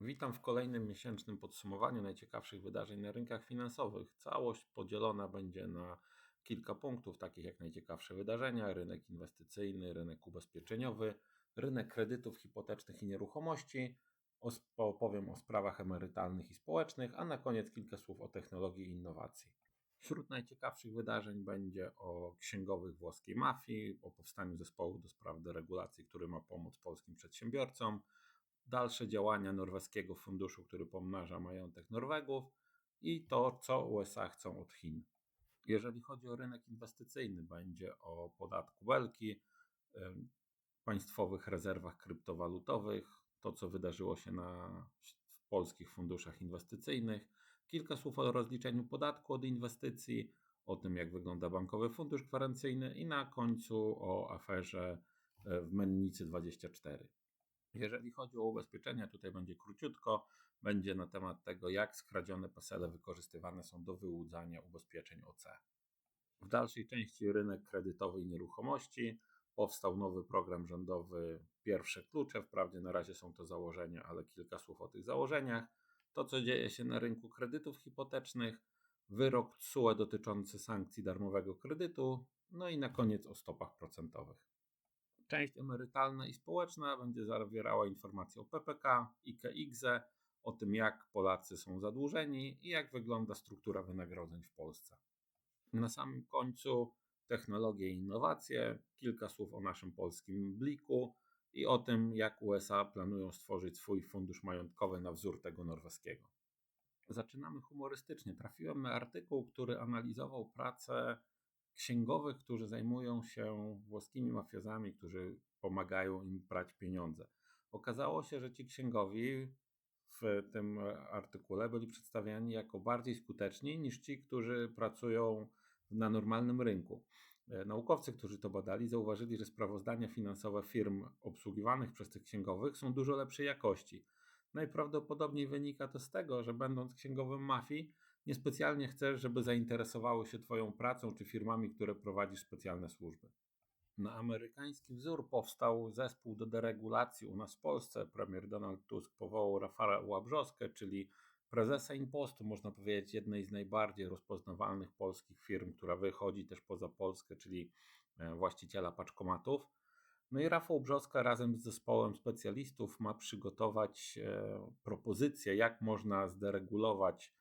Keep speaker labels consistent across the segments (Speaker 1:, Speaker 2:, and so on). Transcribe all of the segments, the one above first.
Speaker 1: Witam w kolejnym miesięcznym podsumowaniu najciekawszych wydarzeń na rynkach finansowych. Całość podzielona będzie na kilka punktów, takich jak najciekawsze wydarzenia, rynek inwestycyjny, rynek ubezpieczeniowy, rynek kredytów hipotecznych i nieruchomości. Opowiem o sprawach emerytalnych i społecznych, a na koniec kilka słów o technologii i innowacji. Wśród najciekawszych wydarzeń będzie o księgowych włoskiej mafii, o powstaniu zespołu do spraw deregulacji, który ma pomóc polskim przedsiębiorcom, dalsze działania norweskiego funduszu, który pomnaża majątek Norwegów i to, co USA chcą od Chin. Jeżeli chodzi o rynek inwestycyjny, będzie o podatku Belki, państwowych rezerwach kryptowalutowych, to co wydarzyło się na, w polskich funduszach inwestycyjnych, kilka słów o rozliczeniu podatku od inwestycji, o tym jak wygląda bankowy fundusz gwarancyjny i na końcu o aferze e, w Mennicy 24. Jeżeli chodzi o ubezpieczenia, tutaj będzie króciutko, będzie na temat tego, jak skradzione PESEL wykorzystywane są do wyłudzania ubezpieczeń OC. W dalszej części rynek kredytowy i nieruchomości. Powstał nowy program rządowy Pierwsze Klucze. Wprawdzie na razie są to założenia, ale kilka słów o tych założeniach. To, co dzieje się na rynku kredytów hipotecznych, wyrok TSUE dotyczący sankcji darmowego kredytu, no i na koniec o stopach procentowych. Część emerytalna i społeczna będzie zawierała informacje o PPK, IKX, o tym jak Polacy są zadłużeni i jak wygląda struktura wynagrodzeń w Polsce. Na samym końcu technologie i innowacje, kilka słów o naszym polskim bliku i o tym, jak USA planują stworzyć swój fundusz majątkowy na wzór tego norweskiego. Zaczynamy humorystycznie. Trafiłem na artykuł, który analizował pracę księgowych, którzy zajmują się włoskimi mafiozami, którzy pomagają im brać pieniądze. Okazało się, że ci księgowi w tym artykule byli przedstawiani jako bardziej skuteczni niż ci, którzy pracują na normalnym rynku. Naukowcy, którzy to badali, zauważyli, że sprawozdania finansowe firm obsługiwanych przez tych księgowych są dużo lepszej jakości. Najprawdopodobniej wynika to z tego, że będąc księgowym mafii, niespecjalnie chcesz, żeby zainteresowały się Twoją pracą czy firmami, które prowadzisz specjalne służby. Na amerykański wzór powstał zespół do deregulacji u nas w Polsce. Premier Donald Tusk powołał Rafała Łabrzoskę, czyli prezesa Impostu, można powiedzieć, jednej z najbardziej rozpoznawalnych polskich firm, która wychodzi też poza Polskę, czyli e, właściciela paczkomatów. No i Rafał Brzoska razem z zespołem specjalistów ma przygotować e, propozycję, jak można zderegulować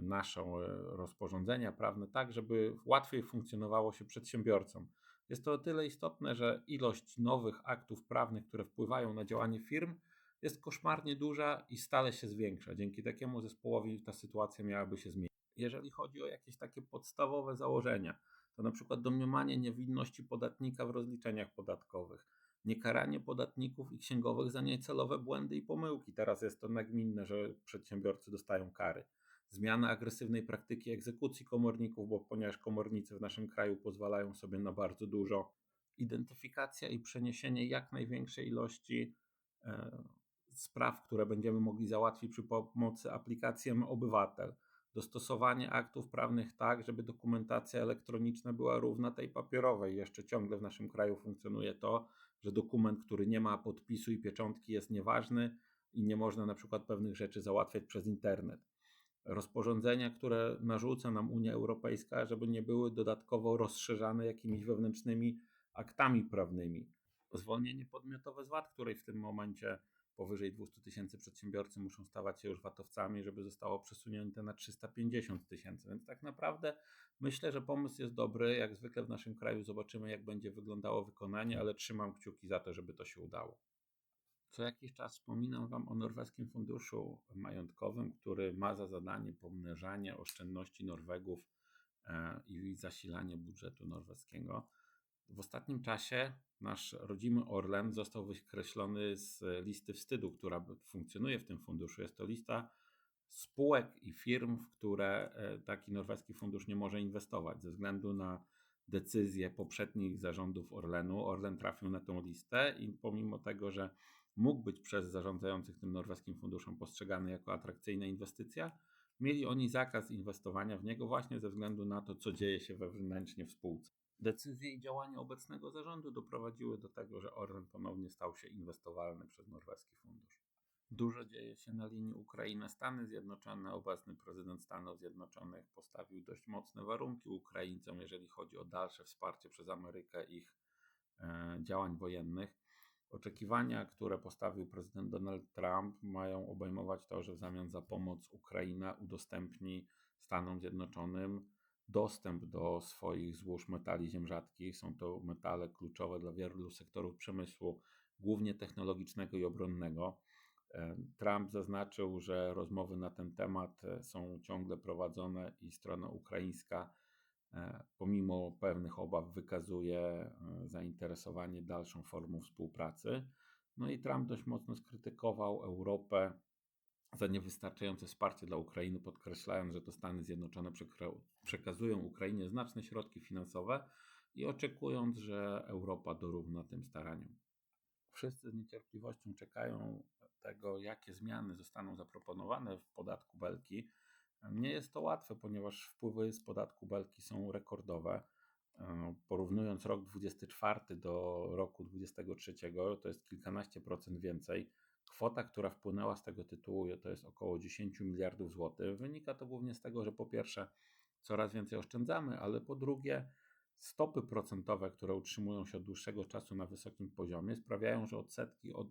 Speaker 1: nasze rozporządzenia prawne tak, żeby łatwiej funkcjonowało się przedsiębiorcom. Jest to o tyle istotne, że ilość nowych aktów prawnych, które wpływają na działanie firm, jest koszmarnie duża i stale się zwiększa. Dzięki takiemu zespołowi ta sytuacja miałaby się zmienić. Jeżeli chodzi o jakieś takie podstawowe założenia, to na przykład domniemanie niewinności podatnika w rozliczeniach podatkowych, niekaranie podatników i księgowych za niecelowe błędy i pomyłki. Teraz jest to nagminne, że przedsiębiorcy dostają kary. Zmiana agresywnej praktyki egzekucji komorników, bo ponieważ komornicy w naszym kraju pozwalają sobie na bardzo dużo. Identyfikacja i przeniesienie jak największej ilości e, spraw, które będziemy mogli załatwić przy pomocy aplikacji Obywatel. Dostosowanie aktów prawnych tak, żeby dokumentacja elektroniczna była równa tej papierowej. Jeszcze ciągle w naszym kraju funkcjonuje to, że dokument, który nie ma podpisu i pieczątki jest nieważny i nie można na przykład pewnych rzeczy załatwiać przez internet. Rozporządzenia, które narzuca nam Unia Europejska, żeby nie były dodatkowo rozszerzane jakimiś wewnętrznymi aktami prawnymi. Zwolnienie podmiotowe z VAT, której w tym momencie powyżej 200 tysięcy przedsiębiorcy muszą stawać się już watowcami, żeby zostało przesunięte na 350 tysięcy. Więc tak naprawdę myślę, że pomysł jest dobry. Jak zwykle w naszym kraju zobaczymy, jak będzie wyglądało wykonanie, ale trzymam kciuki za to, żeby to się udało. Co jakiś czas wspominam Wam o norweskim funduszu majątkowym, który ma za zadanie pomnażanie oszczędności Norwegów e, i zasilanie budżetu norweskiego. W ostatnim czasie nasz rodzimy Orlen został wykreślony z listy wstydu, która funkcjonuje w tym funduszu. Jest to lista spółek i firm, w które e, taki norweski fundusz nie może inwestować ze względu na decyzje poprzednich zarządów Orlenu. Orlen trafił na tę listę i pomimo tego, że mógł być przez zarządzających tym norweskim funduszem postrzegany jako atrakcyjna inwestycja, mieli oni zakaz inwestowania w niego właśnie ze względu na to, co dzieje się wewnętrznie w spółce. Decyzje i działania obecnego zarządu doprowadziły do tego, że Orlen ponownie stał się inwestowalny przez norweski fundusz. Dużo dzieje się na linii Ukraina-Stany Zjednoczone. Obecny prezydent Stanów Zjednoczonych postawił dość mocne warunki Ukraińcom, jeżeli chodzi o dalsze wsparcie przez Amerykę ich e, działań wojennych. Oczekiwania, które postawił prezydent Donald Trump, mają obejmować to, że w zamian za pomoc Ukraina udostępni Stanom Zjednoczonym dostęp do swoich złóż metali ziem rzadkich. Są to metale kluczowe dla wielu sektorów przemysłu, głównie technologicznego i obronnego. Trump zaznaczył, że rozmowy na ten temat e, są ciągle prowadzone i strona ukraińska, e, pomimo pewnych obaw, wykazuje e, zainteresowanie dalszą formą współpracy. No i Trump dość mocno skrytykował Europę za niewystarczające wsparcie dla Ukrainy, podkreślając, że to Stany Zjednoczone przekazują Ukrainie znaczne środki finansowe i oczekując, że Europa dorówna tym staraniom. Wszyscy z niecierpliwością czekają tego, jakie zmiany zostaną zaproponowane w podatku Belki. Nie jest to łatwe, ponieważ wpływy z podatku Belki są rekordowe. E, porównując rok 24 do roku 23, to jest kilkanaście procent więcej. Kwota, która wpłynęła z tego tytułu, to jest około 10 miliardów złotych. Wynika to głównie z tego, że po pierwsze coraz więcej oszczędzamy, ale po drugie stopy procentowe, które utrzymują się od dłuższego czasu na wysokim poziomie, sprawiają, że odsetki od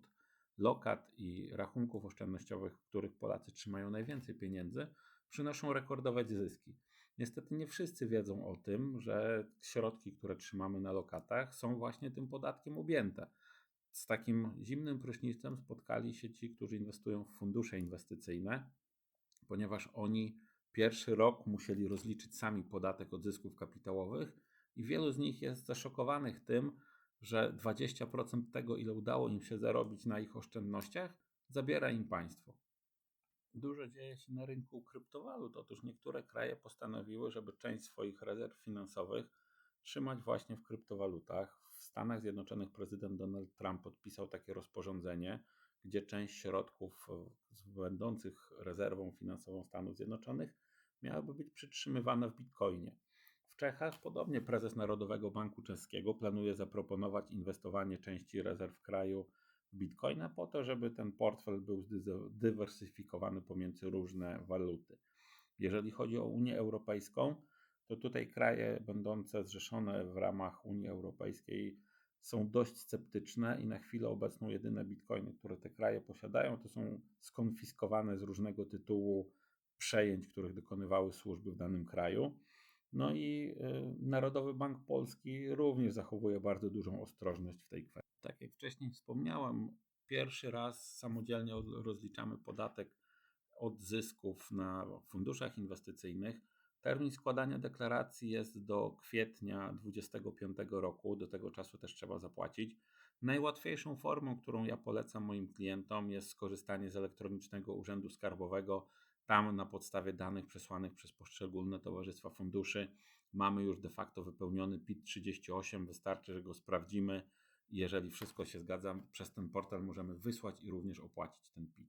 Speaker 1: lokat i rachunków oszczędnościowych, w których Polacy trzymają najwięcej pieniędzy, przynoszą rekordowe zyski. Niestety nie wszyscy wiedzą o tym, że środki, które trzymamy na lokatach, są właśnie tym podatkiem objęte. Z takim zimnym prysznicem spotkali się ci, którzy inwestują w fundusze inwestycyjne, ponieważ oni pierwszy rok musieli rozliczyć sami podatek od zysków kapitałowych i wielu z nich jest zaszokowanych tym, że 20% tego, ile udało im się zarobić na ich oszczędnościach, zabiera im państwo. Dużo dzieje się na rynku kryptowalut. Otóż niektóre kraje postanowiły, żeby część swoich rezerw finansowych trzymać właśnie w kryptowalutach. W Stanach Zjednoczonych prezydent Donald Trump podpisał takie rozporządzenie, gdzie część środków będących rezerwą finansową Stanów Zjednoczonych miałaby być przytrzymywana w bitcoinie. W Czechach podobnie prezes Narodowego Banku Czeskiego planuje zaproponować inwestowanie części rezerw kraju w bitcoina po to, żeby ten portfel był zdywersyfikowany pomiędzy różne waluty. Jeżeli chodzi o Unię Europejską, to tutaj kraje będące zrzeszone w ramach Unii Europejskiej są dość sceptyczne i na chwilę obecną jedyne bitcoiny, które te kraje posiadają, to są skonfiskowane z różnego tytułu przejęć, których dokonywały służby w danym kraju. No i y, Narodowy Bank Polski również zachowuje bardzo dużą ostrożność w tej kwestii. Tak jak wcześniej wspomniałem, pierwszy raz samodzielnie rozliczamy podatek od zysków na funduszach inwestycyjnych. Termin składania deklaracji jest do kwietnia 2025 roku, do tego czasu też trzeba zapłacić. Najłatwiejszą formą, którą ja polecam moim klientom, jest skorzystanie z elektronicznego urzędu skarbowego tam na podstawie danych przesłanych przez poszczególne towarzystwa funduszy mamy już de facto wypełniony PIT 38. Wystarczy, że go sprawdzimy. Jeżeli wszystko się zgadza, przez ten portal możemy wysłać i również opłacić ten PIT.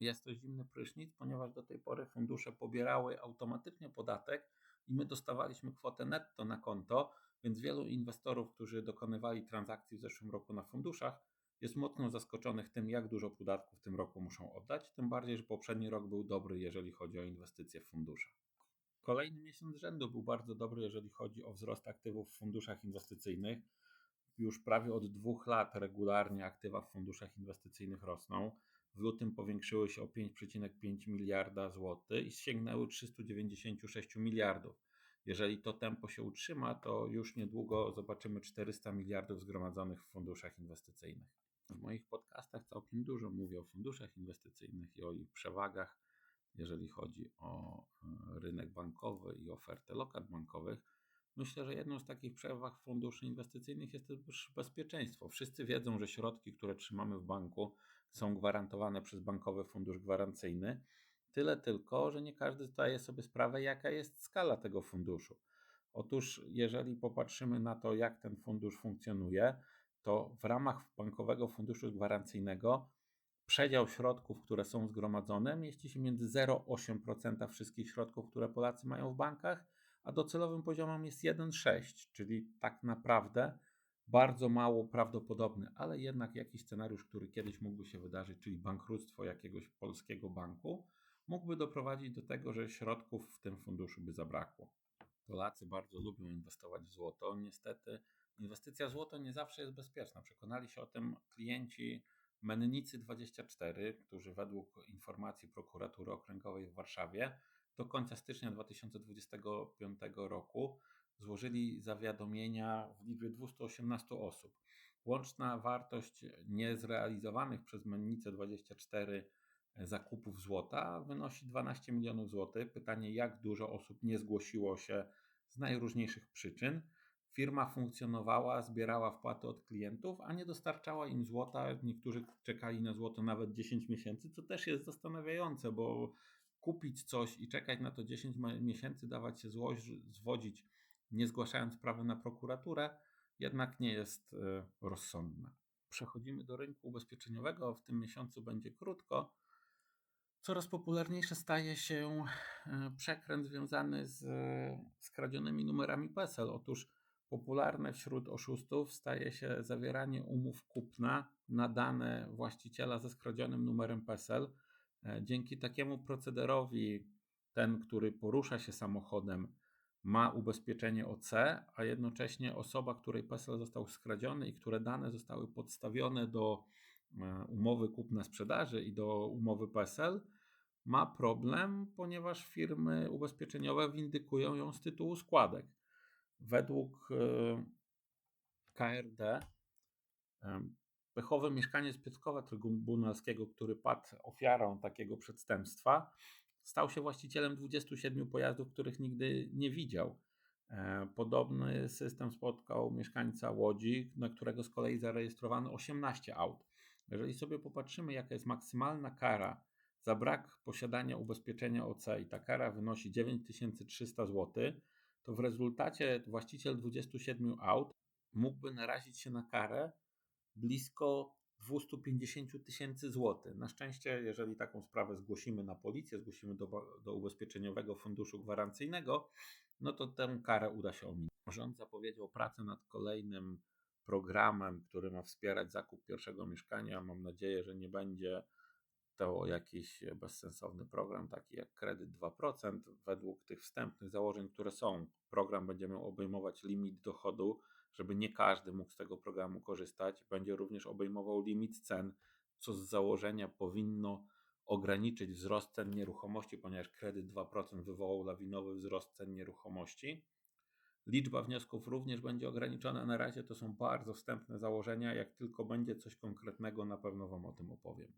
Speaker 1: Jest to zimny prysznic, ponieważ do tej pory fundusze pobierały automatycznie podatek i my dostawaliśmy kwotę netto na konto, więc wielu inwestorów, którzy dokonywali transakcji w zeszłym roku na funduszach, jest mocno zaskoczonych tym, jak dużo podatku w tym roku muszą oddać, tym bardziej, że poprzedni rok był dobry, jeżeli chodzi o inwestycje w fundusze. Kolejny miesiąc rzędu był bardzo dobry, jeżeli chodzi o wzrost aktywów w funduszach inwestycyjnych. Już prawie od dwóch lat regularnie aktywa w funduszach inwestycyjnych rosną. W lutym powiększyły się o 5,5 miliarda złotych i sięgnęły 396 miliardów. Jeżeli to tempo się utrzyma, to już niedługo zobaczymy 400 miliardów zgromadzonych w funduszach inwestycyjnych. W moich podcastach całkiem dużo mówię o funduszach inwestycyjnych i o ich przewagach, jeżeli chodzi o e, rynek bankowy i ofertę lokat bankowych. Myślę, że jedną z takich przewag funduszy inwestycyjnych jest też bezpieczeństwo. Wszyscy wiedzą, że środki, które trzymamy w banku, są gwarantowane przez bankowy fundusz gwarancyjny. Tyle tylko, że nie każdy zdaje sobie sprawę, jaka jest skala tego funduszu. Otóż, jeżeli popatrzymy na to, jak ten fundusz funkcjonuje, to w ramach Bankowego Funduszu Gwarancyjnego przedział środków, które są zgromadzone, mieści się między 0,8% wszystkich środków, które Polacy mają w bankach, a docelowym poziomem jest 1,6%, czyli tak naprawdę bardzo mało prawdopodobny, ale jednak jakiś scenariusz, który kiedyś mógłby się wydarzyć, czyli bankructwo jakiegoś polskiego banku, mógłby doprowadzić do tego, że środków w tym funduszu by zabrakło. Polacy bardzo lubią inwestować w złoto. Niestety inwestycja złoto nie zawsze jest bezpieczna. Przekonali się o tym klienci Mennicy 24, którzy według informacji prokuratury okręgowej w Warszawie do końca stycznia 2025 roku złożyli zawiadomienia w liczbie 218 osób. Łączna wartość niezrealizowanych przez Mennicę 24 zakupów złota wynosi 12 milionów złotych. Pytanie, jak dużo osób nie zgłosiło się z najróżniejszych przyczyn. Firma funkcjonowała, zbierała wpłaty od klientów, a nie dostarczała im złota. Niektórzy czekali na złoto nawet 10 miesięcy, co też jest zastanawiające, bo kupić coś i czekać na to 10 miesięcy, dawać się złość, zwodzić, nie zgłaszając sprawy na prokuraturę, jednak nie jest e, rozsądne. Przechodzimy do rynku ubezpieczeniowego. W tym miesiącu będzie krótko. Coraz popularniejszy staje się e, przekręt związany z skradzionymi numerami PESEL. Otóż popularne wśród oszustów staje się zawieranie umów kupna na dane właściciela ze skradzionym numerem PESEL. E, dzięki takiemu procederowi ten, który porusza się samochodem, ma ubezpieczenie OC, a jednocześnie osoba, której PESEL został skradziony i które dane zostały podstawione do e, umowy kupna-sprzedaży i do umowy PESEL, ma problem, ponieważ firmy ubezpieczeniowe windykują ją z tytułu składek. Według e, KRD pechowy mieszkaniec Piotrkowa Trybunalskiego, który padł ofiarą takiego przestępstwa, stał się właścicielem 27 pojazdów, których nigdy nie widział. E, podobny system spotkał mieszkańca Łodzi, na którego z kolei zarejestrowano 18 aut. Jeżeli sobie popatrzymy, jaka jest maksymalna kara za brak posiadania ubezpieczenia OC i ta kara wynosi 9300 zł, to w rezultacie właściciel 27 aut mógłby narazić się na karę blisko 250 tysięcy złotych. Na szczęście, jeżeli taką sprawę zgłosimy na policję, zgłosimy do, do ubezpieczeniowego funduszu gwarancyjnego, no to tę karę uda się ominąć. Rząd zapowiedział pracę nad kolejnym programem, który ma wspierać zakup pierwszego mieszkania. Mam nadzieję, że nie będzie to jakiś bezsensowny program, taki jak kredyt 2%. Według tych wstępnych założeń, które są, program będzie miał obejmować limit dochodu żeby nie każdy mógł z tego programu korzystać. Będzie również obejmował limit cen, co z założenia powinno ograniczyć wzrost cen nieruchomości, ponieważ kredyt 2% wywołał lawinowy wzrost cen nieruchomości. Liczba wniosków również będzie ograniczona. Na razie to są bardzo wstępne założenia. Jak tylko będzie coś konkretnego, na pewno Wam o tym opowiem.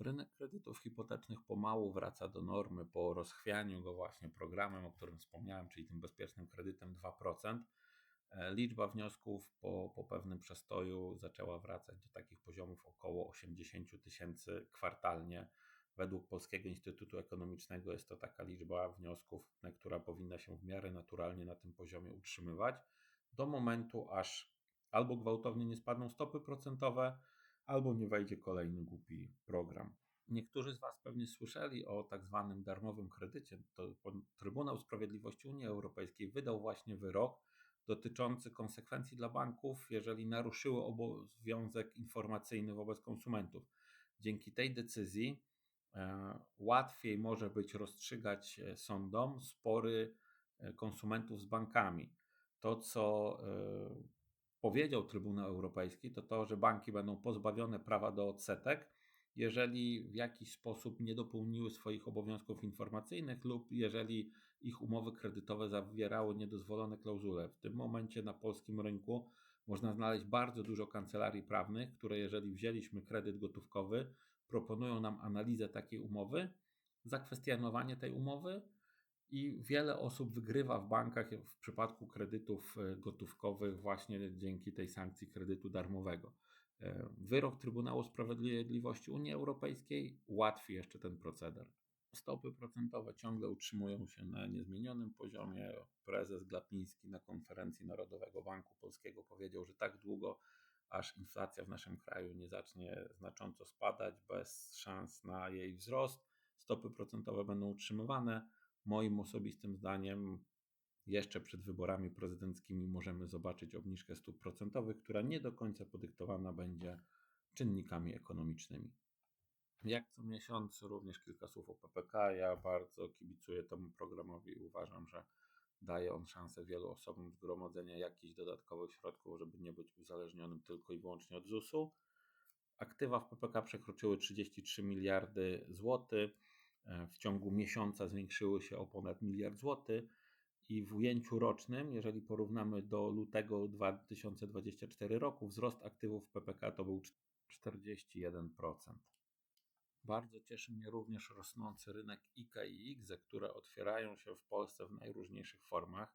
Speaker 1: Rynek kredytów hipotecznych pomału wraca do normy po rozchwianiu go właśnie programem, o którym wspomniałem, czyli tym bezpiecznym kredytem 2%. E, liczba wniosków po, po pewnym przestoju zaczęła wracać do takich poziomów około 80 tysięcy kwartalnie. Według Polskiego Instytutu Ekonomicznego jest to taka liczba wniosków, która powinna się w miarę naturalnie na tym poziomie utrzymywać, do momentu aż albo gwałtownie nie spadną stopy procentowe, albo nie wejdzie kolejny głupi program. Niektórzy z Was pewnie słyszeli o tak zwanym darmowym kredycie. To Trybunał Sprawiedliwości Unii Europejskiej wydał właśnie wyrok, dotyczący konsekwencji dla banków, jeżeli naruszyły obowiązek informacyjny wobec konsumentów. Dzięki tej decyzji e, łatwiej może być rozstrzygać e, sądom spory e, konsumentów z bankami. To, co powiedział Trybunał Europejski, to to, że banki będą pozbawione prawa do odsetek, jeżeli w jakiś sposób nie dopełniły swoich obowiązków informacyjnych lub jeżeli ich umowy kredytowe zawierały niedozwolone klauzule. W tym momencie na polskim rynku można znaleźć bardzo dużo kancelarii prawnych, które jeżeli wzięliśmy kredyt gotówkowy, proponują nam analizę takiej umowy, zakwestionowanie tej umowy i wiele osób wygrywa w bankach w przypadku kredytów e, gotówkowych właśnie dzięki tej sankcji kredytu darmowego. E, wyrok Trybunału Sprawiedliwości Unii Europejskiej ułatwi jeszcze ten proceder. Stopy procentowe ciągle utrzymują się na niezmienionym poziomie. Prezes Glapiński na konferencji Narodowego Banku Polskiego powiedział, że tak długo, aż inflacja w naszym kraju nie zacznie znacząco spadać, bez szans na jej wzrost, stopy procentowe będą utrzymywane. Moim osobistym zdaniem jeszcze przed wyborami prezydenckimi możemy zobaczyć obniżkę stóp procentowych, która nie do końca podyktowana będzie czynnikami ekonomicznymi. Jak co miesiąc również kilka słów o PPK. Ja bardzo kibicuję temu programowi i uważam, że daje on szansę wielu osobom zgromadzenia jakichś dodatkowych środków, żeby nie być uzależnionym tylko i wyłącznie od ZUS-u. Aktywa w PPK przekroczyły 33 miliardy złotych. W ciągu miesiąca zwiększyły się o ponad miliard złotych i w ujęciu rocznym, jeżeli porównamy do lutego 2024 roku, wzrost aktywów PPK to był 41%. Bardzo cieszy mnie również rosnący rynek IKE i IGZE, które otwierają się w Polsce w najróżniejszych formach.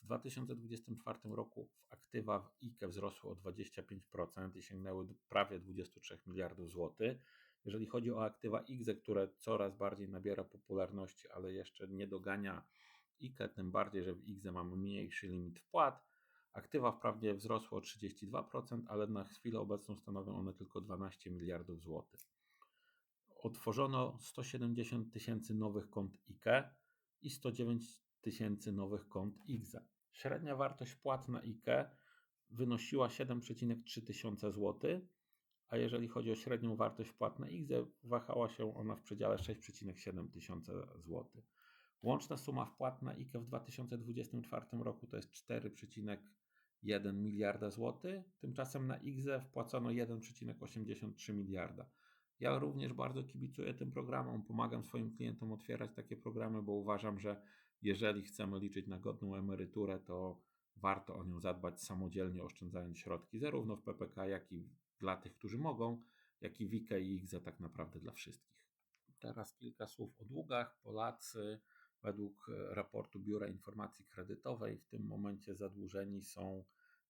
Speaker 1: W 2024 roku aktywa w IKE wzrosły o 25% i sięgnęły prawie 23 miliardów złotych. Jeżeli chodzi o aktywa IGZE, które coraz bardziej nabiera popularności, ale jeszcze nie dogania IKE, tym bardziej, że w IGZE mamy mniejszy limit wpłat. Aktywa wprawdzie wzrosły o 32%, ale na chwilę obecną stanowią one tylko 12 miliardów złotych. Otworzono 170 tysięcy nowych kont IKE i 109 tysięcy nowych kont IGZE. Średnia wartość wpłat na IKE wynosiła 7,3 tysiąca złotych, a jeżeli chodzi o średnią wartość wpłat na IGZE, wahała się ona w przedziale 6,7 tysiąca złotych. Łączna suma wpłat na IKE w 2024 roku to jest 4,1 miliarda złotych, tymczasem na IGZE wpłacono 1,83 miliarda. Ja również bardzo kibicuję tym programom, pomagam swoim klientom otwierać takie programy, bo uważam, że jeżeli chcemy liczyć na godną emeryturę, to warto o nią zadbać samodzielnie, oszczędzając środki zarówno w PPK, jak i dla tych, którzy mogą, jak i w IKE i IGZE tak naprawdę dla wszystkich. Teraz kilka słów o długach. Polacy według raportu Biura Informacji Kredytowej w tym momencie zadłużeni są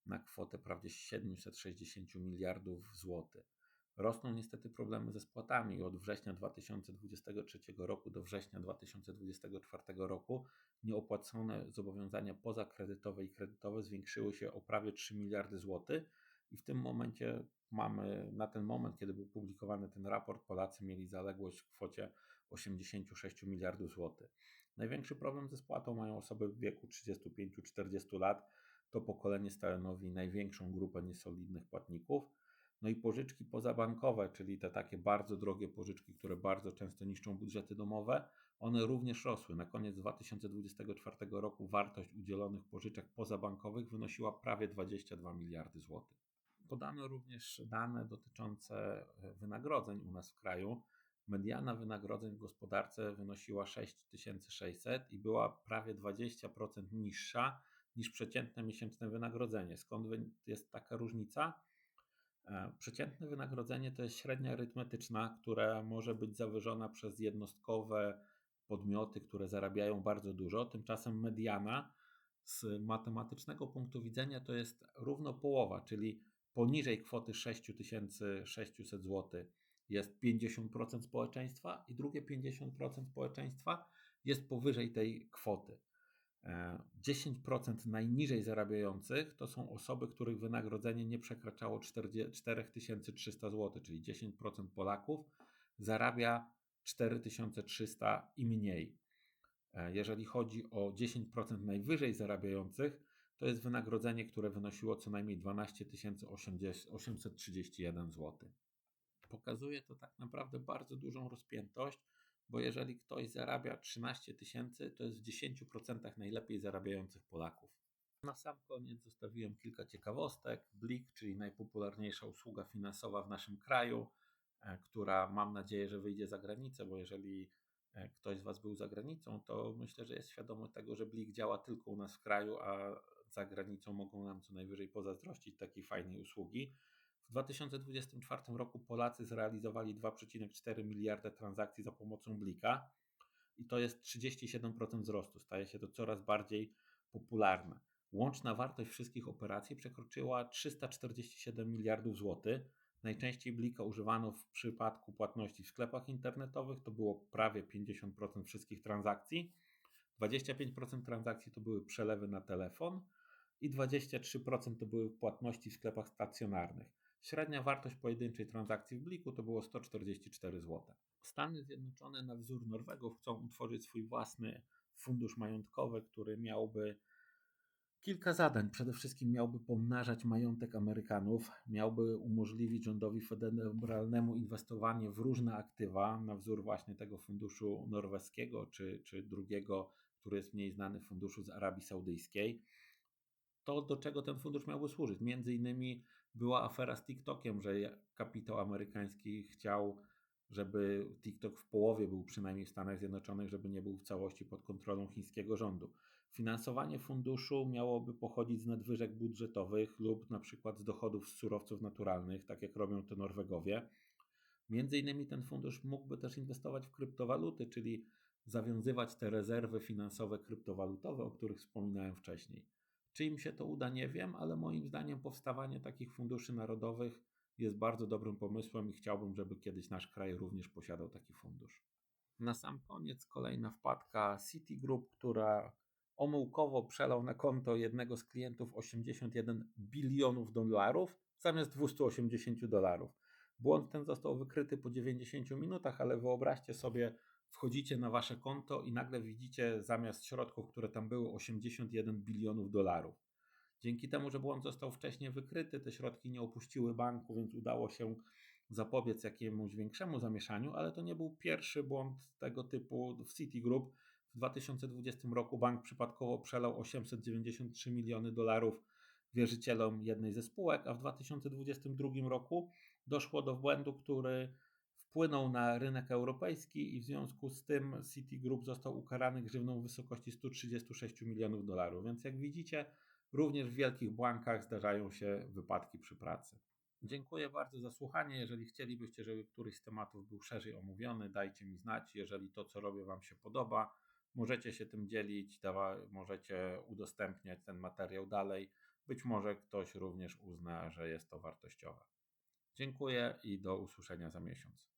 Speaker 1: na kwotę prawie 760 miliardów złotych. Rosną niestety problemy ze spłatami. Od września 2023 roku do września 2024 roku nieopłacone zobowiązania pozakredytowe i kredytowe zwiększyły się o prawie 3 miliardy złotych i w tym momencie mamy, na ten moment, kiedy był publikowany ten raport, Polacy mieli zaległość w kwocie 86 miliardów złotych. Największy problem ze spłatą mają osoby w wieku 35-40 lat. To pokolenie stanowi największą grupę niesolidnych płatników. No i pożyczki pozabankowe, czyli te takie bardzo drogie pożyczki, które bardzo często niszczą budżety domowe, one również rosły. Na koniec 2024 roku wartość udzielonych pożyczek pozabankowych wynosiła prawie 22 miliardy złotych. Podano również dane dotyczące e, wynagrodzeń u nas w kraju. Mediana wynagrodzeń w gospodarce wynosiła 6600 i była prawie 20% niższa niż przeciętne miesięczne wynagrodzenie. Skąd jest taka różnica? E, przeciętne wynagrodzenie to jest średnia arytmetyczna, która może być zawyżona przez jednostkowe podmioty, które zarabiają bardzo dużo. Tymczasem mediana z matematycznego punktu widzenia to jest równo połowa, czyli poniżej kwoty 6600 zł jest 50% społeczeństwa i drugie 50% społeczeństwa jest powyżej tej kwoty. 10% najniżej zarabiających to są osoby, których wynagrodzenie nie przekraczało 4300 zł, czyli 10% Polaków zarabia 4300 i mniej. E, jeżeli chodzi o 10% najwyżej zarabiających, to jest wynagrodzenie, które wynosiło co najmniej 12 831 zł. Pokazuje to tak naprawdę bardzo dużą rozpiętość bo jeżeli ktoś zarabia 13 tysięcy, to jest w 10% najlepiej zarabiających Polaków. Na sam koniec zostawiłem kilka ciekawostek. Blik, czyli najpopularniejsza usługa finansowa w naszym kraju, e, która mam nadzieję, że wyjdzie za granicę, bo jeżeli e, ktoś z Was był za granicą, to myślę, że jest świadomy tego, że Blik działa tylko u nas w kraju, a za granicą mogą nam co najwyżej pozazdrościć takiej fajnej usługi. W 2024 roku Polacy zrealizowali 2,4 miliarda transakcji za pomocą Blika i to jest 37% wzrostu. Staje się to coraz bardziej popularne. Łączna wartość wszystkich operacji przekroczyła 347 miliardów złotych. Najczęściej Blika używano w przypadku płatności w sklepach internetowych, to było prawie 50% wszystkich transakcji. 25% transakcji to były przelewy na telefon i 23% to były płatności w sklepach stacjonarnych. Średnia wartość pojedynczej transakcji w Bliku to było 144 zł. Stany Zjednoczone na wzór Norwegów chcą utworzyć swój własny fundusz majątkowy, który miałby Kilka zadań. Przede wszystkim miałby pomnażać majątek Amerykanów, miałby umożliwić rządowi federalnemu inwestowanie w różne aktywa, na wzór właśnie tego funduszu norweskiego czy, czy drugiego, który jest mniej znany funduszu z Arabii Saudyjskiej. To, do czego ten fundusz miałby służyć. Między innymi była afera z TikTokiem, że kapitał amerykański chciał żeby TikTok w połowie był przynajmniej w Stanach Zjednoczonych, żeby nie był w całości pod kontrolą chińskiego rządu. Finansowanie funduszu miałoby pochodzić z nadwyżek budżetowych lub na przykład z dochodów z surowców naturalnych, tak jak robią to Norwegowie. Między innymi ten fundusz mógłby też inwestować w kryptowaluty, czyli zawiązywać te rezerwy finansowe kryptowalutowe, o których wspominałem wcześniej. Czy im się to uda, nie wiem, ale moim zdaniem powstawanie takich funduszy narodowych jest bardzo dobrym pomysłem i chciałbym, żeby kiedyś nasz kraj również posiadał taki fundusz. Na sam koniec kolejna wpadka Citigroup, która omyłkowo przelał na konto jednego z klientów 81 bilionów dolarów zamiast 280 dolarów. Błąd ten został wykryty po 90 minutach, ale wyobraźcie sobie, wchodzicie na wasze konto i nagle widzicie zamiast środków, które tam były, 81 bilionów dolarów. Dzięki temu, że błąd został wcześniej wykryty, te środki nie opuściły banku, więc udało się zapobiec jakiemuś większemu zamieszaniu, ale to nie był pierwszy błąd tego typu w Citigroup. W 2020 roku bank przypadkowo przelał 893 miliony dolarów wierzycielom jednej ze spółek, a w 2022 roku doszło do błędu, który wpłynął na rynek europejski i w związku z tym Citigroup został ukarany grzywną w wysokości 136 milionów dolarów. Więc jak widzicie, Również w wielkich bankach zdarzają się wypadki przy pracy. Dziękuję bardzo za słuchanie. Jeżeli chcielibyście, żeby któryś z tematów był szerzej omówiony, dajcie mi znać. Jeżeli to, co robię, Wam się podoba, możecie się tym dzielić, możecie udostępniać ten materiał dalej. Być może ktoś również uzna, że jest to wartościowe. Dziękuję i do usłyszenia za miesiąc.